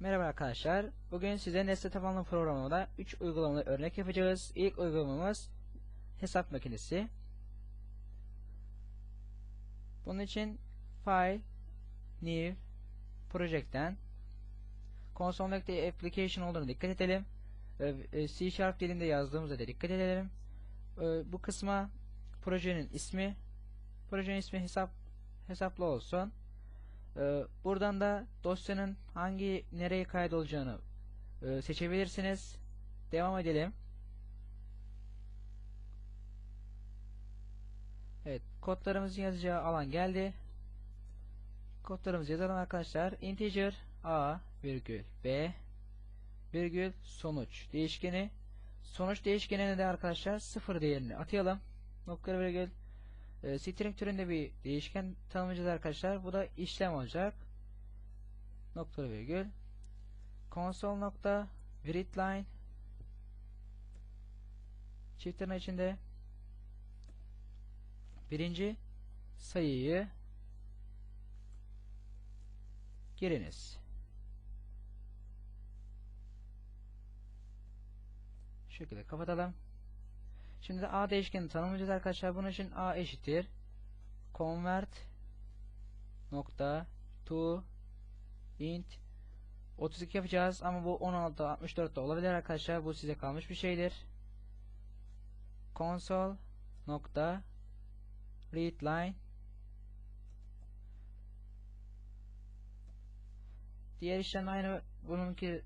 Merhaba arkadaşlar. Bugün size nesne tabanlı programında 3 uygulamalı örnek yapacağız. İlk uygulamamız hesap makinesi. Bunun için File, New, Project'ten Console.de Application olduğunu dikkat edelim. Ee, C Sharp dilinde yazdığımızda da dikkat edelim. Ee, Bu kısma projenin ismi, projenin ismi hesap hesaplı olsun. Ee, buradan da dosyanın hangi nereye kaydolacağını e, seçebilirsiniz. Devam edelim. Evet, kodlarımızın yazacağı alan geldi. Kodlarımızı yazalım arkadaşlar. Integer a virgül b virgül sonuç değişkeni sonuç değişkenine de arkadaşlar sıfır değerini atayalım. Nokta virgül e, string türünde bir değişken tanımlayacağız arkadaşlar. Bu da işlem olacak. Nokta virgül console nokta readline çift tırnak içinde birinci sayıyı giriniz. Şu kapatalım. Şimdi de a değişkeni tanımlayacağız arkadaşlar. Bunun için a eşittir convert nokta to int 32 yapacağız ama bu 16 64 de olabilir arkadaşlar. Bu size kalmış bir şeydir. console nokta readline Diğer işlem aynı bununki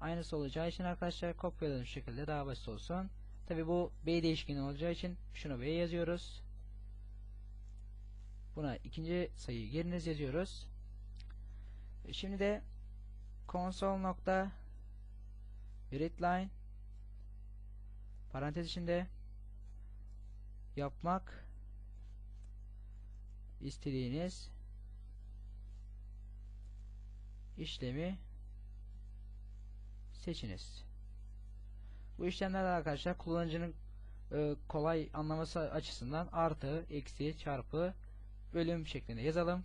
aynısı olacağı için arkadaşlar kopyaladığım şekilde daha basit olsun. Tabi bu B değişkeni olacağı için şunu B yazıyoruz. Buna ikinci sayıyı giriniz yazıyoruz. Şimdi de console nokta readline parantez içinde yapmak istediğiniz işlemi seçiniz. Bu işlemlerde arkadaşlar kullanıcının e, kolay anlaması açısından artı, eksi, çarpı, bölüm şeklinde yazalım.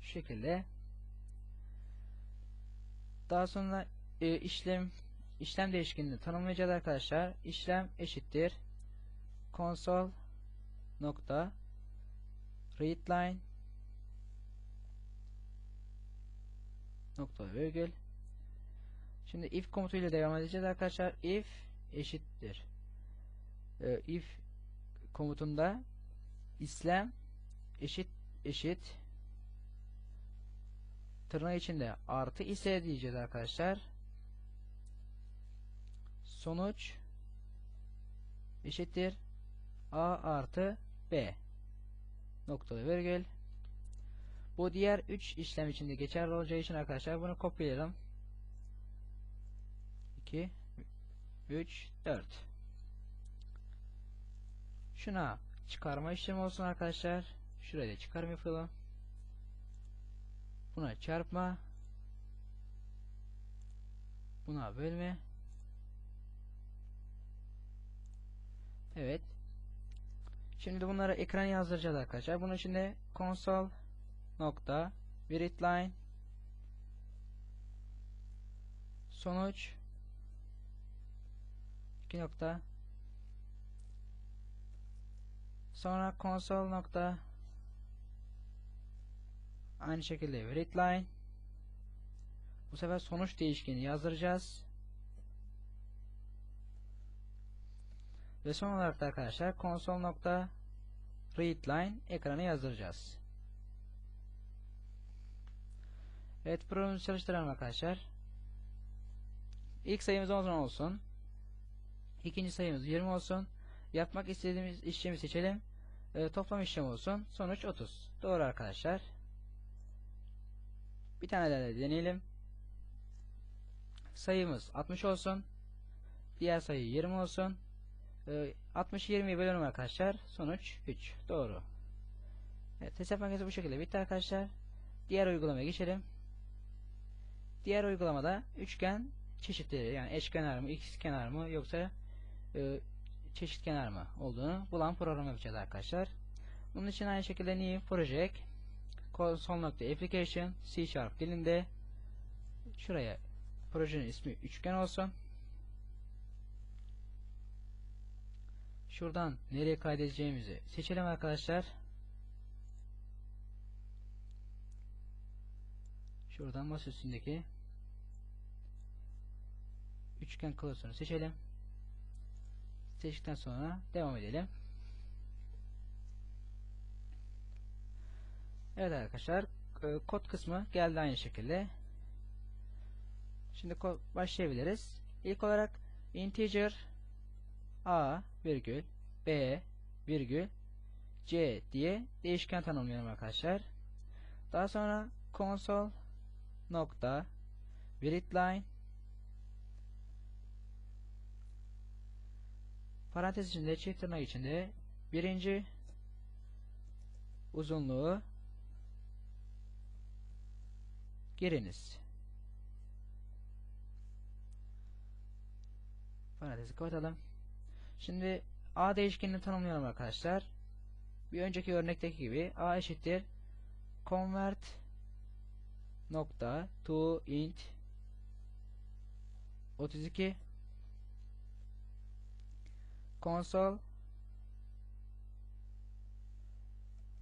Şu şekilde. Daha sonra e, işlem işlem değişkenini tanımlayacağız arkadaşlar. İşlem eşittir console nokta readline nokta virgül. Şimdi if komutuyla devam edeceğiz arkadaşlar. İf eşittir. Ee, if komutunda işlem eşit eşit. Tırnak içinde artı ise diyeceğiz arkadaşlar. Sonuç eşittir. A artı b. Noktalı virgül bu diğer 3 işlem içinde geçerli olacağı için arkadaşlar bunu kopyalayalım. 2 3 4 Şuna çıkarma işlemi olsun arkadaşlar. Şuraya da çıkarma yapalım. Buna çarpma. Buna bölme. Evet. Şimdi bunları ekran yazdıracağız arkadaşlar. Bunun için de console nokta readline sonuç. İki nokta. Sonra console nokta. Aynı şekilde readline bu sefer sonuç değişkeni yazdıracağız. Ve son olarak da arkadaşlar console nokta readline ekranı yazdıracağız Evet programımızı çalıştıralım arkadaşlar. İlk sayımız 10 olsun. İkinci sayımız 20 olsun. Yapmak istediğimiz işlemi seçelim. E, toplam işlem olsun. Sonuç 30. Doğru arkadaşlar. Bir tane daha deneyelim. Sayımız 60 olsun. Diğer sayı 20 olsun. E, 60'ı 20'ye bölüyorum arkadaşlar. Sonuç 3. Doğru. Evet, hesap makinesi bu şekilde bitti arkadaşlar. Diğer uygulamaya geçelim. Diğer uygulamada üçgen çeşitleri yani eşkenar mı, ikizkenar mı yoksa e, çeşitkenar mı olduğunu bulan program yapacağız arkadaşlar. Bunun için aynı şekilde new project console.application C Sharp dilinde şuraya projenin ismi üçgen olsun. Şuradan nereye kaydedeceğimizi seçelim arkadaşlar. Şuradan masa üstündeki üçgen klasörünü seçelim. Seçtikten sonra devam edelim. Evet arkadaşlar e, kod kısmı geldi aynı şekilde. Şimdi başlayabiliriz. İlk olarak integer a virgül b virgül c diye değişken tanımlıyorum arkadaşlar. Daha sonra console nokta readline parantez içinde çift tırnak içinde birinci uzunluğu giriniz. Parantezi kapatalım. Şimdi a değişkenini tanımlıyorum arkadaşlar. Bir önceki örnekteki gibi a eşittir convert nokta to int 32 console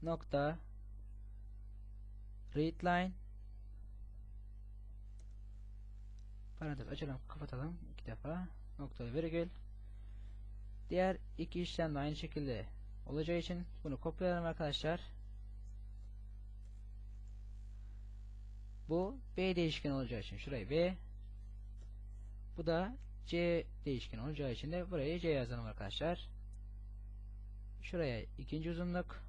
nokta readline parantez açalım kapatalım. İki defa. Nokta virgül. Diğer iki işlem de aynı şekilde olacağı için bunu kopyalayalım arkadaşlar. Bu B değişken olacağı için şurayı B. Bu da C değişken olacağı için de buraya C yazalım arkadaşlar. Şuraya ikinci uzunluk.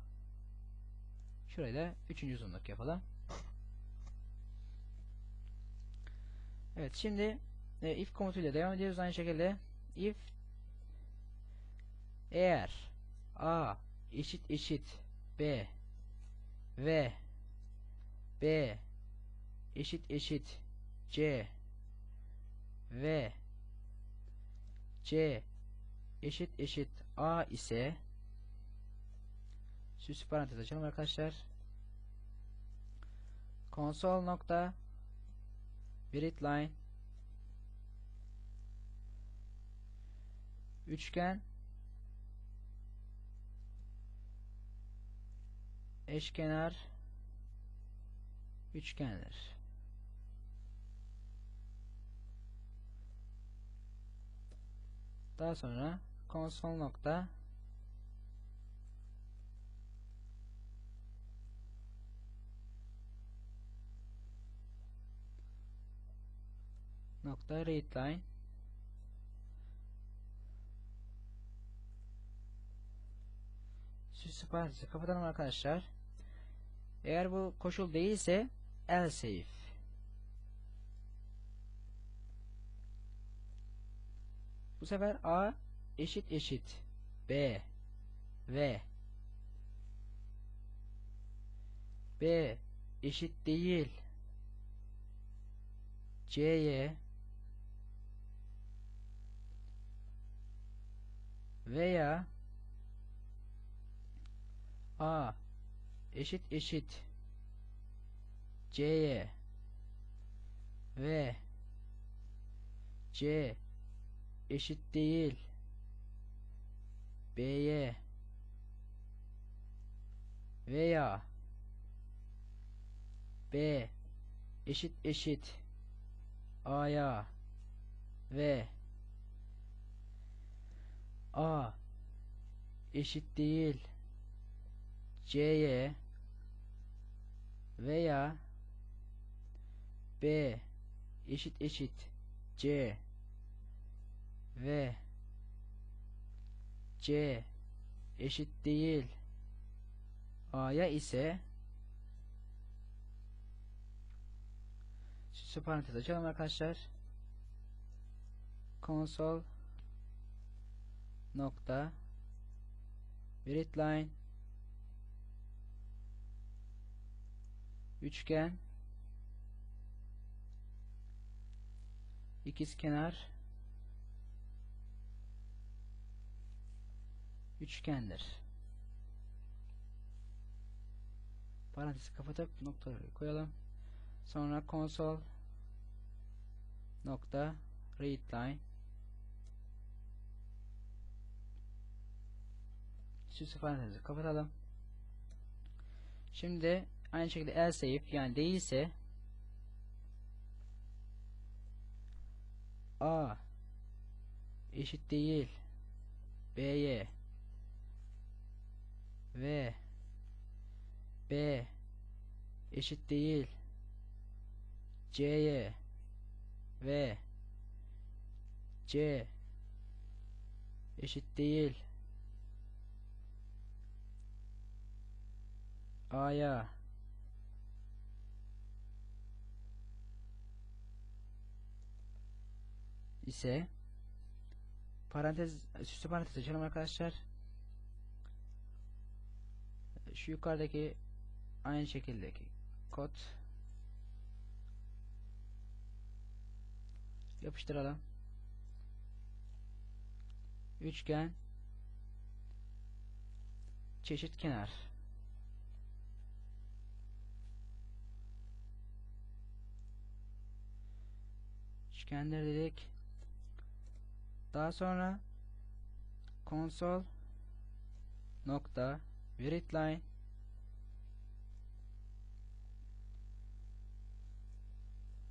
Şuraya da üçüncü uzunluk yapalım. Evet şimdi e, if komutuyla devam ediyoruz aynı şekilde. If eğer A eşit eşit B ve B eşit eşit C ve C eşit eşit A ise süslü parantez açalım arkadaşlar. Konsol nokta line üçgen eşkenar üçgenler. Daha sonra konsol nokta nokta readline süslü parantezi kapatalım arkadaşlar. Eğer bu koşul değilse else if Bu sefer A eşit eşit. B ve B eşit değil. C'ye. Veya A eşit eşit. C'ye. Ve C eşit değil. B'ye veya B eşit eşit A'ya ve A eşit değil. C'ye veya B eşit eşit C ve C eşit değil. A'ya ise süslü parantez açalım arkadaşlar. Konsol nokta readline üçgen ikizkenar üçgendir. Parantezi kapatıp noktaları koyalım. Sonra console nokta readline süslü parantezi kapatalım. Şimdi aynı şekilde else yani değilse A eşit değil B'ye ve B eşit değil C'ye ve C eşit değil A'ya ise parantez süslü parantez açalım arkadaşlar. Şu yukarıdaki aynı şekildeki kod yapıştıralım. Üçgen çeşit kenar üçgenler dedik. Daha sonra console nokta readline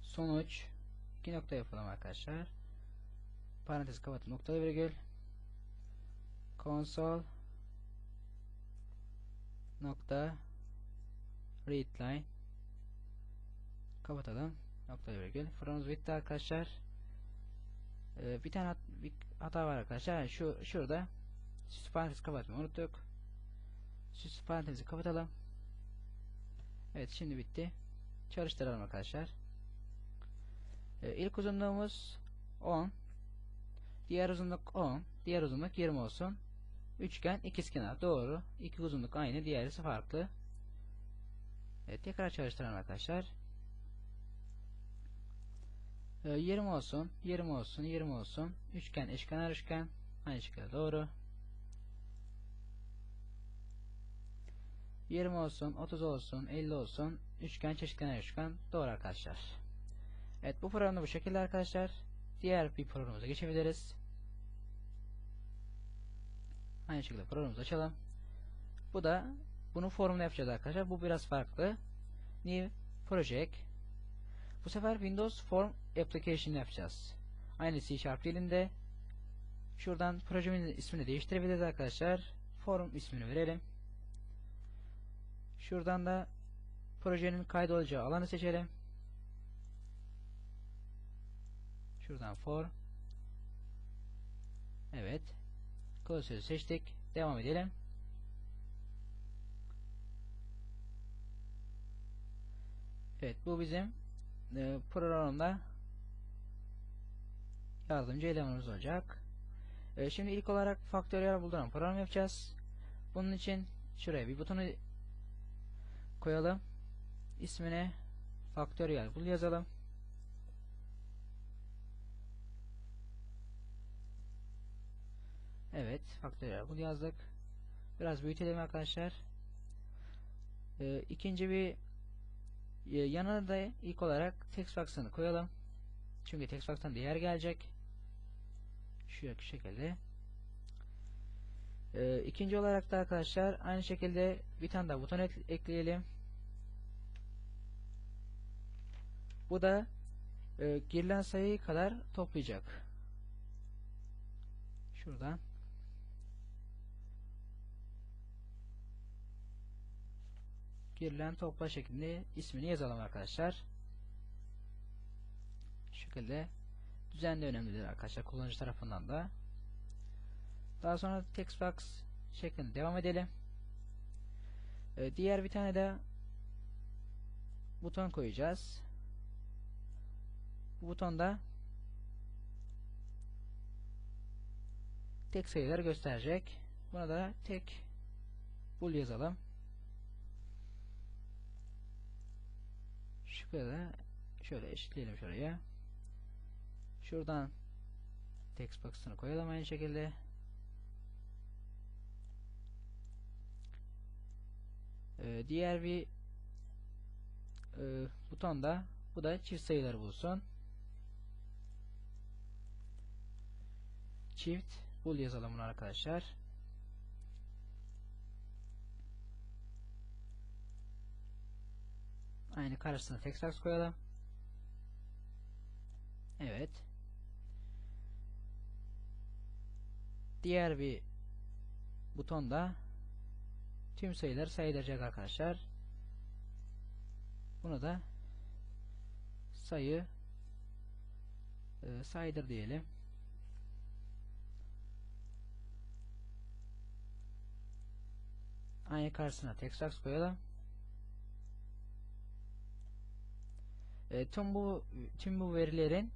sonuç. İki nokta yapalım arkadaşlar. Parantez kapatıp nokta virgül. Console nokta. Readline kapatalım. Nokta virgül. Fırınımız bitti arkadaşlar. Ee, bir tane hat, bir hata var arkadaşlar. Şu şurada süs parantezi kapatmayı unuttuk süs parantezi kapatalım. Evet şimdi bitti. Çalıştıralım arkadaşlar. Ee, ilk uzunluğumuz 10 diğer uzunluk 10 diğer uzunluk 20 olsun. Üçgen ikizkenar. Doğru. İki uzunluk aynı diğerisi farklı. Evet tekrar çalıştıralım arkadaşlar. 20 olsun, 20 olsun, 20 olsun. Üçgen, eşkenar üçgen. Aynı şekilde doğru. 20 olsun, 30 olsun, 50 olsun. Üçgen, çeşitkenar üçgen. Doğru arkadaşlar. Evet bu programda bu şekilde arkadaşlar. Diğer bir programımıza geçebiliriz. Aynı şekilde programımızı açalım. Bu da bunun formunu yapacağız arkadaşlar. Bu biraz farklı. New Project bu sefer Windows Form Application yapacağız. Aynı C Sharp dilinde. Şuradan projemin ismini değiştirebiliriz arkadaşlar. Form ismini verelim. Şuradan da projenin kaydolacağı alanı seçelim. Şuradan form. Evet. Klasörü seçtik. Devam edelim. Evet bu bizim e, programda yardımcı elemanımız olacak. E, şimdi ilk olarak faktöriyel bulduran program yapacağız. Bunun için şuraya bir butonu koyalım. İsmine faktöriyel bul yazalım. Evet, faktöriyel bul yazdık. Biraz büyütelim arkadaşlar. E, ikinci bir ee, yanına da ilk olarak text box'ını koyalım. Çünkü text box'tan değer gelecek. Şu şekilde. Ee, ikinci olarak da arkadaşlar aynı şekilde bir tane daha buton ek ekleyelim. Bu da e, girilen sayıyı kadar toplayacak. Şuradan girilen topla şeklinde ismini yazalım arkadaşlar. Şu şekilde düzenli önemlidir arkadaşlar kullanıcı tarafından da. Daha sonra text box şeklinde devam edelim. Ee, diğer bir tane de buton koyacağız. Bu butonda tek sayıları gösterecek. Buna da tek bul yazalım. Şurada şöyle eşitleyelim şuraya. Şuradan text box'ını koyalım aynı şekilde. Ee, diğer bir e, buton da bu da çift sayıları bulsun. Çift bul yazalım bunu arkadaşlar. Aynı karşısına tek saks koyalım. Evet. Diğer bir buton da tüm sayıları saydıracak arkadaşlar. Bunu da sayı e, saydır diyelim. Aynı karşısına tek koyalım. E, tüm bu tüm bu verilerin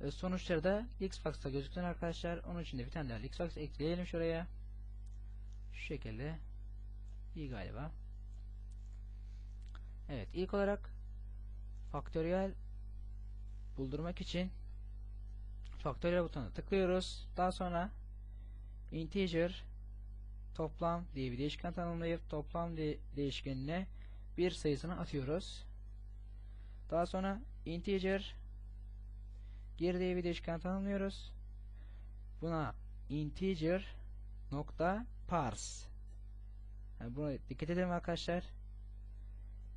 e, sonuçları da Lixbox'ta gözüksün arkadaşlar. Onun için de bir tane daha Lixbox ekleyelim şuraya. Şu şekilde. İyi galiba. Evet ilk olarak faktöriyel buldurmak için faktöriyel butonuna tıklıyoruz. Daha sonra integer toplam diye bir değişken tanımlayıp toplam de değişkenine bir sayısını atıyoruz. Daha sonra integer geri diye bir değişken tanımlıyoruz. Buna integer nokta parse yani buna dikkat edelim arkadaşlar.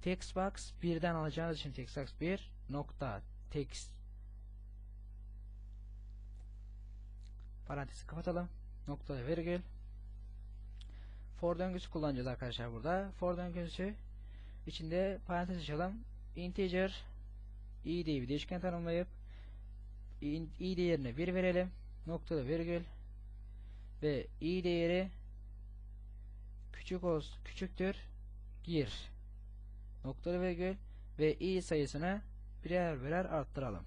Textbox birden alacağınız için textbox 1 nokta text parantezi kapatalım. Nokta virgül for döngüsü kullanacağız arkadaşlar burada. For döngüsü içinde parantez açalım. Integer i diye bir değişken tanımlayıp i değerine 1 verelim. Nokta ve virgül ve i değeri küçük olsun küçüktür gir noktalı virgül ve i sayısını birer birer arttıralım.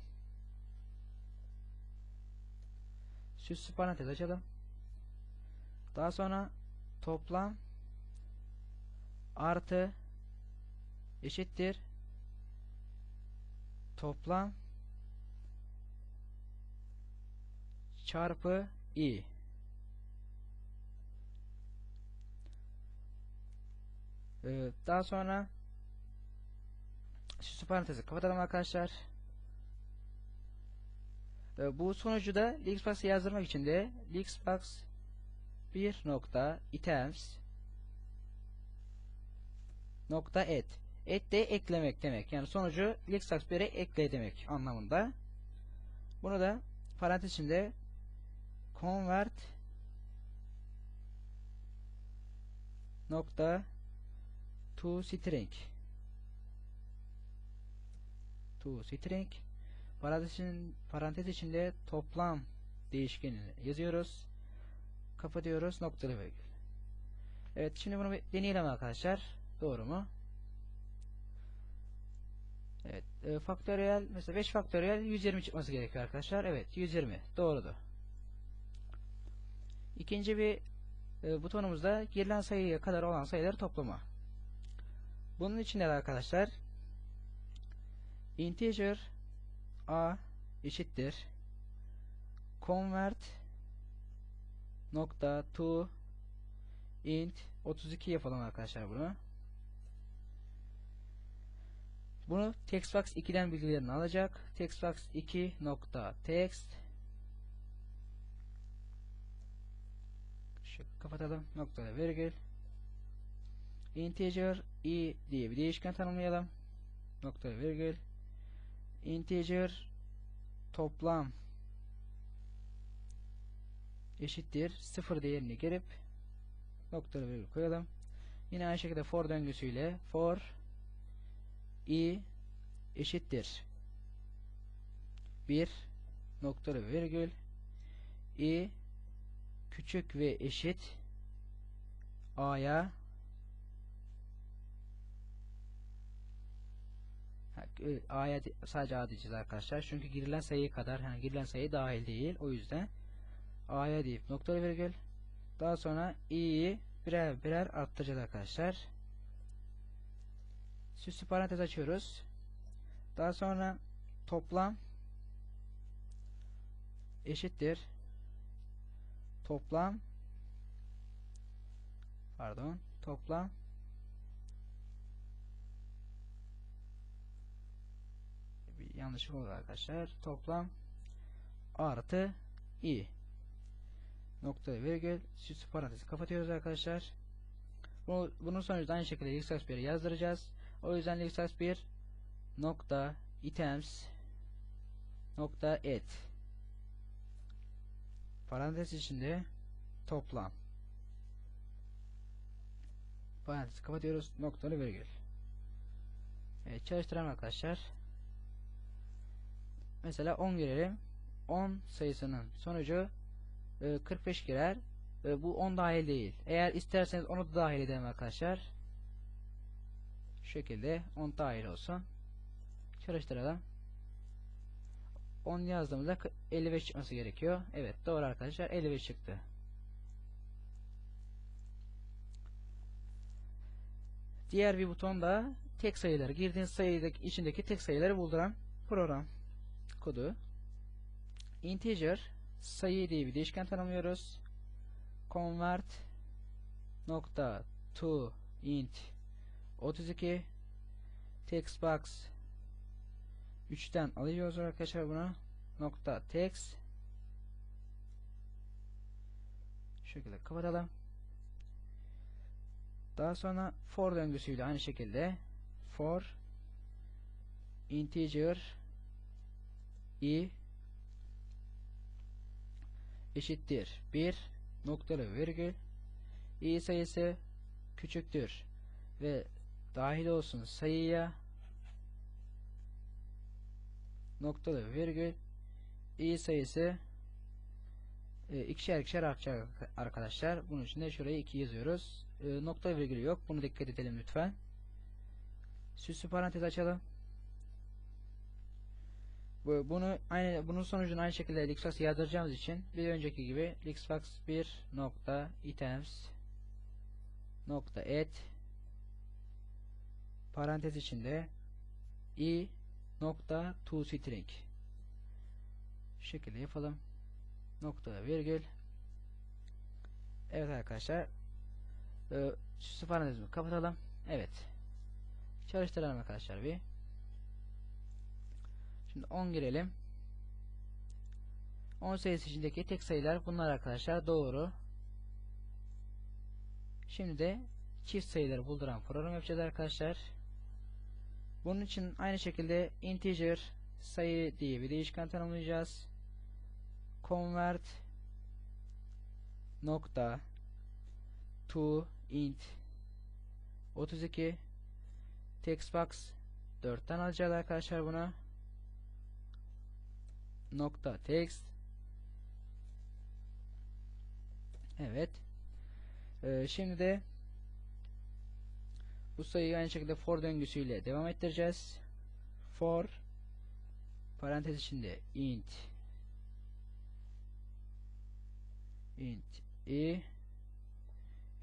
Süslü parantez açalım. Daha sonra toplam artı eşittir. Toplam çarpı i. Ee, daha sonra süslü parantezi kapatalım arkadaşlar. Ee, bu sonucu da Lixbox'a yazdırmak için de Lixbox 1 nokta items nokta et. Et de eklemek demek. Yani sonucu Lixbox 1'e ekle demek anlamında. Bunu da parantez içinde convert nokta to string. To string. Parantezin, parantez içinde toplam değişkenini yazıyoruz kapatıyoruz noktalı virgül evet şimdi bunu bir deneyelim arkadaşlar. Doğru mu? Evet e, faktöriyel mesela 5 faktöriyel 120 çıkması gerekiyor arkadaşlar. Evet 120 doğrudu ikinci bir e, butonumuzda girilen sayıya kadar olan sayıları toplama. Bunun için de arkadaşlar? İnteger a eşittir. Convert nokta to int 32 yapalım arkadaşlar bunu. Bunu textbox 2'den bilgilerini alacak. textbox 2 nokta text şu kapatalım nokta virgül integer i diye bir değişken tanımlayalım. Nokta virgül integer toplam eşittir sıfır değerini girip nokta virgül koyalım. Yine aynı şekilde for döngüsüyle for i eşittir 1 noktalı virgül i küçük ve eşit a'ya E, A'ya sadece A diyeceğiz arkadaşlar. Çünkü girilen sayı kadar yani girilen sayı dahil değil. O yüzden A'ya deyip noktalı virgül daha sonra i'yi birer birer arttıracağız arkadaşlar. Süslü parantez açıyoruz. Daha sonra toplam eşittir toplam pardon toplam yanlış oldu arkadaşlar. Toplam artı i nokta virgül süslü parantezi kapatıyoruz arkadaşlar. Bu, bunun sonucunda aynı şekilde listax 1'i yazdıracağız. O yüzden listax 1 nokta items nokta et. Parantez içinde toplam. Parantez kapatıyoruz noktalı virgül. Evet çalıştıralım arkadaşlar. Mesela 10 girelim 10 sayısının sonucu e, 45 girer e, bu 10 dahil değil eğer isterseniz onu da dahil edelim arkadaşlar şu şekilde 10 dahil olsun çalıştıralım 10 yazdığımızda 55 çıkması gerekiyor. Evet doğru arkadaşlar 55 çıktı. Diğer bir buton da tek sayıları girdiğiniz sayıdaki içindeki tek sayıları bulduran program kodu. Integer sayı diye bir değişken tanımlıyoruz. Convert nokta to int 32 textbox 3'ten alıyoruz arkadaşlar bunu. Nokta text şu şekilde kapatalım. Daha sonra for döngüsüyle aynı şekilde for integer i eşittir 1 noktalı virgül i sayısı küçüktür ve dahil olsun sayıya noktalı virgül i sayısı e, ikişer ikişer artacak arkadaşlar. Bunun için de şuraya 2 yazıyoruz. E, nokta virgül yok. Bunu dikkat edelim lütfen. Süslü parantez açalım. Bu, bunu aynı bunun sonucunu aynı şekilde lixbox yazdıracağımız için bir önceki gibi lixbox 1 nokta items et parantez içinde i nokta to string şu şekilde yapalım. Nokta virgül. Evet arkadaşlar. Ee, süslü parantezimi kapatalım. Evet. Çalıştıralım arkadaşlar bir şimdi 10 girelim. 10 sayısı içindeki tek sayılar bunlar arkadaşlar. Doğru. Şimdi de çift sayıları bulduran program yapacağız arkadaşlar. Bunun için aynı şekilde integer sayı diye bir değişken tanımlayacağız. Convert nokta to int 32 textbox 4'ten alacağız arkadaşlar bunu. Nokta text Evet. Ee, şimdi de bu sayıyı aynı şekilde for döngüsüyle devam ettireceğiz. For parantez içinde int int i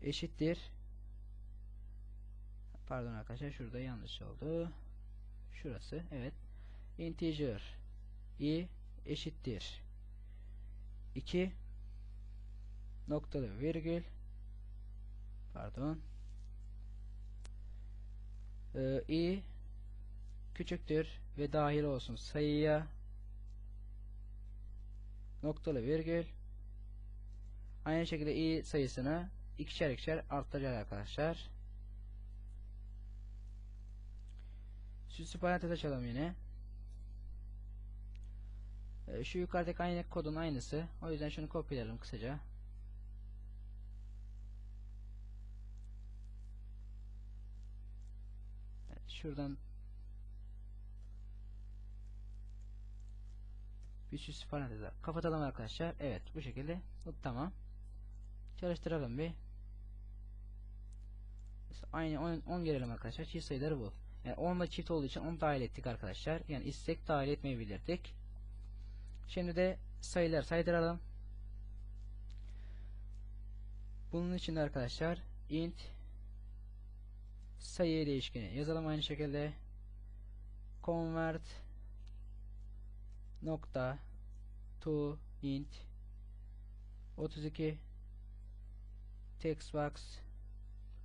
eşittir pardon arkadaşlar şurada yanlış oldu şurası evet integer i eşittir. 2 noktalı virgül pardon. E, i küçüktür ve dahil olsun sayıya. Noktalı virgül. Aynı şekilde i sayısını ikişer ikişer arttıracak arkadaşlar. Süslü parantez açalım yine şu yukarıdaki aynı kodun aynısı o yüzden şunu kopyalayalım kısaca şuradan bir süs parantezler kapatalım arkadaşlar. Evet bu şekilde tamam. Çalıştıralım bir. Aynı 10, 10 gelelim arkadaşlar. Çift sayıları bu. Yani 10 da çift olduğu için 10 dahil ettik arkadaşlar. Yani istek dahil etmeyebilirdik. Şimdi de sayılar saydıralım. Bunun için arkadaşlar int sayı değişkeni yazalım aynı şekilde convert nokta to int 32 textbox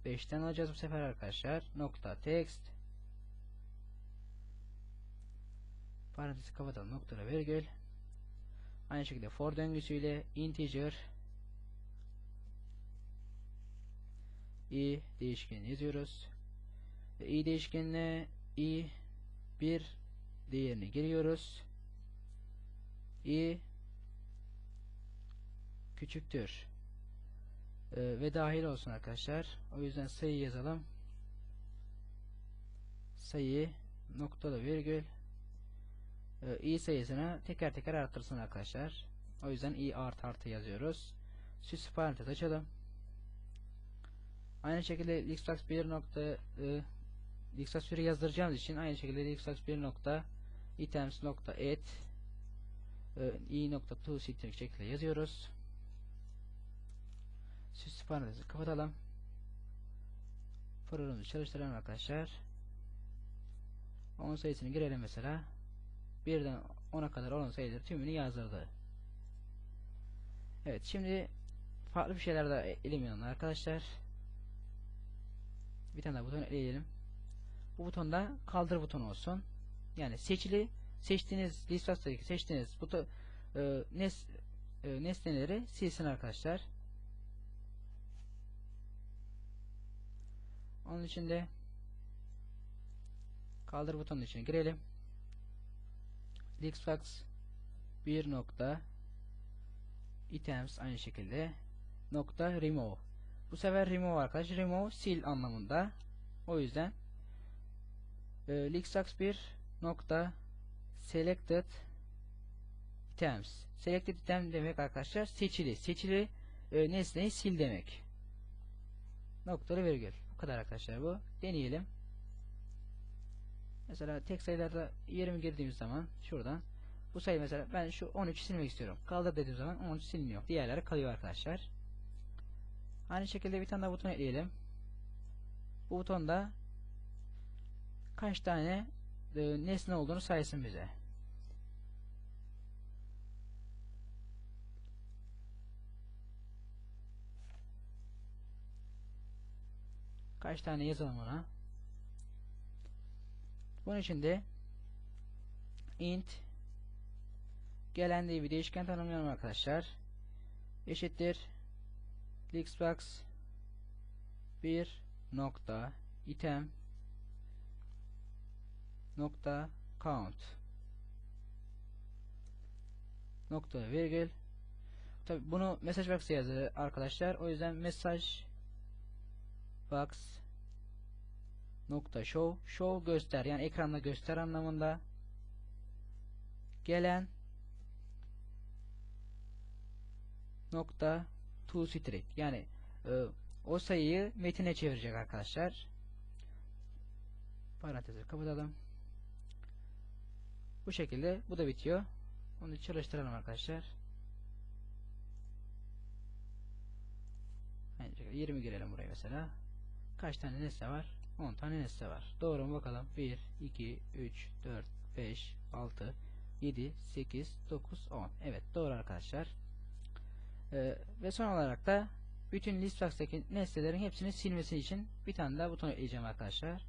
5'ten alacağız bu sefer arkadaşlar nokta text Parantezi kapatalım. Noktada virgül. Aynı şekilde for döngüsüyle integer i değişkeni yazıyoruz. Ve i değişkenine i bir değerini giriyoruz. i küçüktür ee, ve dahil olsun arkadaşlar. O yüzden sayı yazalım. Sayı noktalı virgül i sayısını teker teker arttırsın arkadaşlar. O yüzden i art artı yazıyoruz. Süs parantez açalım. Aynı şekilde lixfax 1 nokta e, lixfax 1'i yazdıracağımız için aynı şekilde lixfax 1 nokta items nokta add e, i nokta to şekilde yazıyoruz. Süs parantezi kapatalım. Programımızı çalıştıralım arkadaşlar. 10 sayısını girelim mesela. Birden 10'a kadar olan sayıları tümünü yazdırdı. Evet şimdi farklı bir şeyler daha elim yanına arkadaşlar. Bir tane daha buton ekleyelim. Bu butonda kaldır butonu olsun. Yani seçili seçtiğiniz listastaki seçtiğiniz buton e, nes, e, nesneleri silsin arkadaşlar. Onun için de kaldır butonun içine girelim. Lixfax 1 nokta items aynı şekilde nokta remove. Bu sefer remove arkadaş. Remove sil anlamında. O yüzden e, Lixfax 1 nokta selected items. Selected item demek arkadaşlar seçili. Seçili e, nesneyi sil demek. Noktalı virgül kadar arkadaşlar bu. Deneyelim. Mesela tek sayılarda 20 girdiğimiz zaman şuradan bu sayı mesela ben şu 13 silmek istiyorum. Kaldır dediğim zaman 13 silmiyor. Diğerleri kalıyor arkadaşlar. Aynı şekilde bir tane daha buton ekleyelim. Bu butonda kaç tane e, nesne olduğunu saysın bize. Kaç tane yazalım ona. Bunun için de int gelen bir değişken tanımlıyorum arkadaşlar. Eşittir lixbox 1 nokta item nokta count nokta virgül Tabi bunu mesaj box'a yazıyor arkadaşlar. O yüzden mesaj box nokta show. Show göster yani ekranda göster anlamında gelen nokta to string yani e, o sayıyı metine çevirecek arkadaşlar. Parantezi kapatalım. Bu şekilde bu da bitiyor. Onu çalıştıralım arkadaşlar. 20 girelim buraya mesela. Kaç tane nesne var 10 tane nesne var. Doğru mu bakalım? 1, 2, 3, 4, 5, 6, 7, 8, 9, 10. Evet doğru arkadaşlar. Ee, ve son olarak da bütün listbox'taki nesnelerin hepsini silmesi için bir tane daha buton ekleyeceğim arkadaşlar.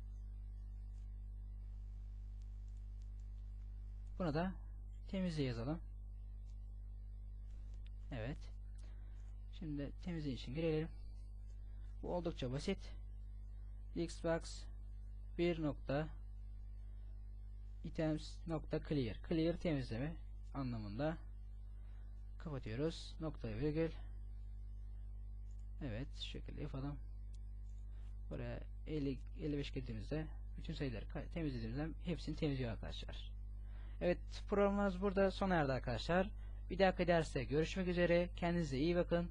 Buna da temizle yazalım. Evet. Şimdi temizle için girelim. Bu oldukça basit xbox 1 nokta items nokta clear. Clear temizleme anlamında kapatıyoruz. Nokta virgül. Evet şu şekilde yapalım. Buraya 50 55 girdiğimizde bütün sayıları temizlediğimizde hepsini temizliyor arkadaşlar. Evet programımız burada sona erdi arkadaşlar. Bir dahaki derste görüşmek üzere. Kendinize iyi bakın